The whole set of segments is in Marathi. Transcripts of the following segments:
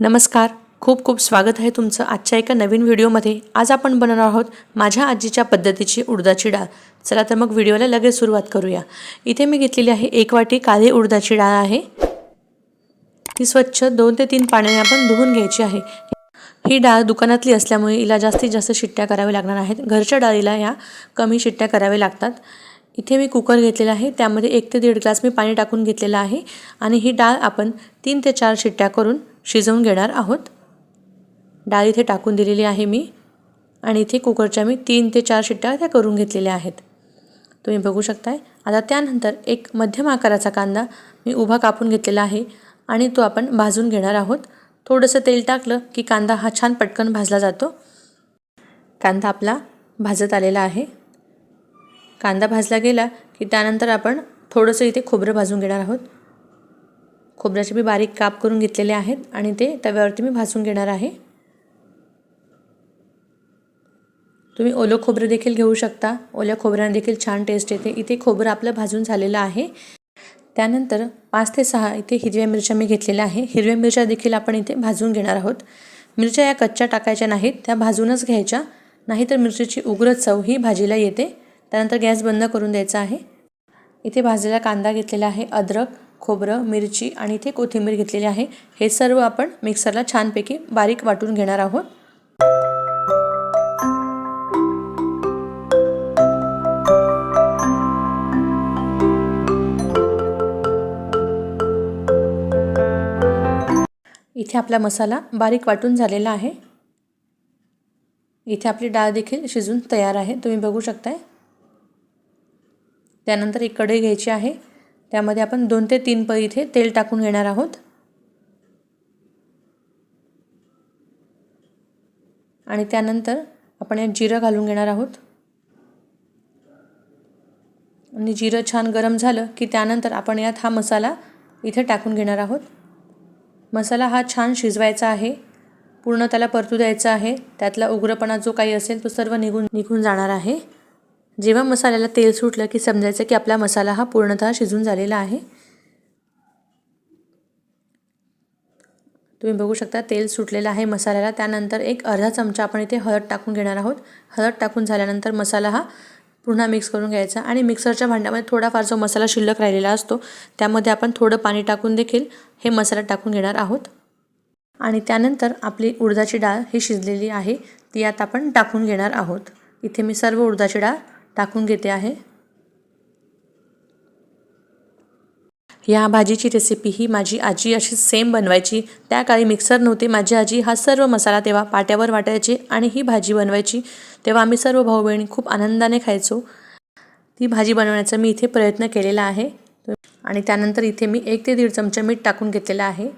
नमस्कार. खूप खूप स्वागत आहे तुमचं आजच्या एका नवीन व्हिडिओमध्ये. आज आपण बनवणार आहोत माझ्या आजीच्या पद्धतीची उडदाची डाळ. चला तर मग व्हिडिओला लगेच सुरुवात करूया. इथे मी घेतलेली आहे एक वाटी काळी उडदाची डाळ आहे. ती स्वच्छ दोन ते तीन पाण्याने आपण धुवून घ्यायची आहे. ही डाळ दुकानातली असल्यामुळे हिला जास्तीत जास्त शिट्ट्या कराव्या लागणार आहेत. घरच्या डाळीला या कमी शिट्ट्या कराव्या लागतात. इथे मी कुकर घेतलेला आहे. त्यामध्ये एक ते दीड ग्लास मी पाणी टाकून घेतलेलं आहे. आणि ही डाळ आपण तीन ते चार शिट्ट्या करून शिजवून घेणार आहोत. डाळ इथे टाकून दिलेली आहे मी आणि इथे कुकरच्या मी तीन ते चार शिट्ट्या त्या करून घेतलेल्या आहेत. तुम्ही बघू शकताय. आता त्यानंतर एक मध्यम आकाराचा कांदा मी उभा कापून घेतलेला आहे आणि तो आपण भाजून घेणार आहोत. थोडंसं तेल टाकलं की कांदा हा छान पटकन भाजला जातो. कांदा आपला भाजत आलेला आहे. कांदा भाजला गेला की त्यानंतर आपण थोडंसं इथे खोबरं भाजून घेणार आहोत. खोबऱ्याचे मी बारीक काप करून घेतलेले आहेत आणि ते तव्यावरती मी भाजून घेणार आहे. तुम्ही ओलं खोबरं देखील घेऊ शकता. ओल्या खोबऱ्याने देखील छान टेस्ट येते. इथे खोबरं आपलं भाजून झालेलं आहे. त्यानंतर पाच ते सहा इथे हिरव्या मिरच्या मी घेतलेल्या आहे. हिरव्या मिरच्या देखील आपण इथे भाजून घेणार आहोत. मिरच्या या कच्च्या टाकायच्या नाहीत. त्या भाजूनच घ्यायच्या. नाहीतर मिरचीची उग्र चव ही भाजीला येते. त्यानंतर गॅस बंद करून द्यायचा आहे. इथे भाजलेला कांदा घेतलेला आहे अद्रक. खोबरं मिरची आणि इथे कोथिंबीर घेतलेली आहे. हे सर्व आपण मिक्सरला छानपैकी बारीक वाटून घेणार आहोत. इथे आपला मसाला बारीक वाटून झालेला आहे. इथे आपली डाळ देखील शिजून तयार आहे. तुम्ही बघू शकताय. त्यानंतर एक कढई घ्यायची आहे. त्यामध्ये आपण दोन ते तीन पळी इथे तेल टाकून घेणार आहोत. आणि त्यानंतर आपण यात जिरं घालून घेणार आहोत. आणि जिरं छान गरम झालं की त्यानंतर आपण यात हा मसाला इथे टाकून घेणार आहोत. मसाला हा छान शिजवायचा आहे. पूर्ण त्याला परतू द्यायचा आहे. त्यातला उग्रपणा जो काही असेल तो सर्व निघून निघून जाणार आहे. जेव्हा मसाल्याला तेल सुटलं की समजायचं की आपला मसाला हा पूर्णतः शिजून झालेला आहे. तुम्ही बघू शकता तेल सुटलेलं आहे मसाल्याला. त्यानंतर एक अर्धा चमचा आपण इथे हळद टाकून घेणार आहोत. हळद टाकून झाल्यानंतर मसाला हा पुन्हा मिक्स करून घ्यायचा आणि मिक्सरच्या भांड्यामध्ये थोडाफार जो मसाला शिल्लक राहिलेला असतो त्यामध्ये आपण थोडं पाणी टाकून देखील हे मसाला टाकून घेणार आहोत. आणि त्यानंतर आपली उडदाची डाळ ही शिजलेली आहे ती आता आपण टाकून घेणार आहोत. इथे मी सर्व उडदाची डाळ टाकून घेते आहे. या भाजीची रेसिपी ही माझी आजी अशी सेम बनवायची. त्या काळी मिक्सर नव्हते. माझी आजी हा सर्व मसाला तेव्हा पाट्यावर वाटायची आणि ही भाजी बनवायची. तेव्हा आम्ही सर्व भाऊ बहिणी खूप आनंदाने खायचो. ती भाजी बनवण्याचा मी इथे प्रयत्न केलेला आहे. आणि त्यानंतर इथे मी एक ते दीड चमचा मीठ टाकून घेतलेला आहे.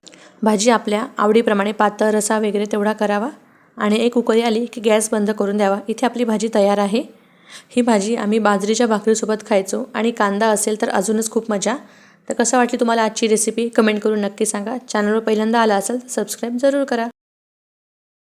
भाजी आपल्या आवडीप्रमाणे पातळ रसा वगैरे तेवढा करावा. आणि एक उकळी आली की गॅस बंद करून द्यावा. इथे आपली भाजी तयार आहे. ही भाजी आम्ही बाजरीच्या भाकरीसोबत खायचो आणि कांदा असेल तर अजूनच खूप मजा. तर कसं वाटली तुम्हाला आजची रेसिपी कमेंट करून नक्की सांगा. चॅनलवर पहिल्यांदा आला असेल तर सबस्क्राईब जरूर करा.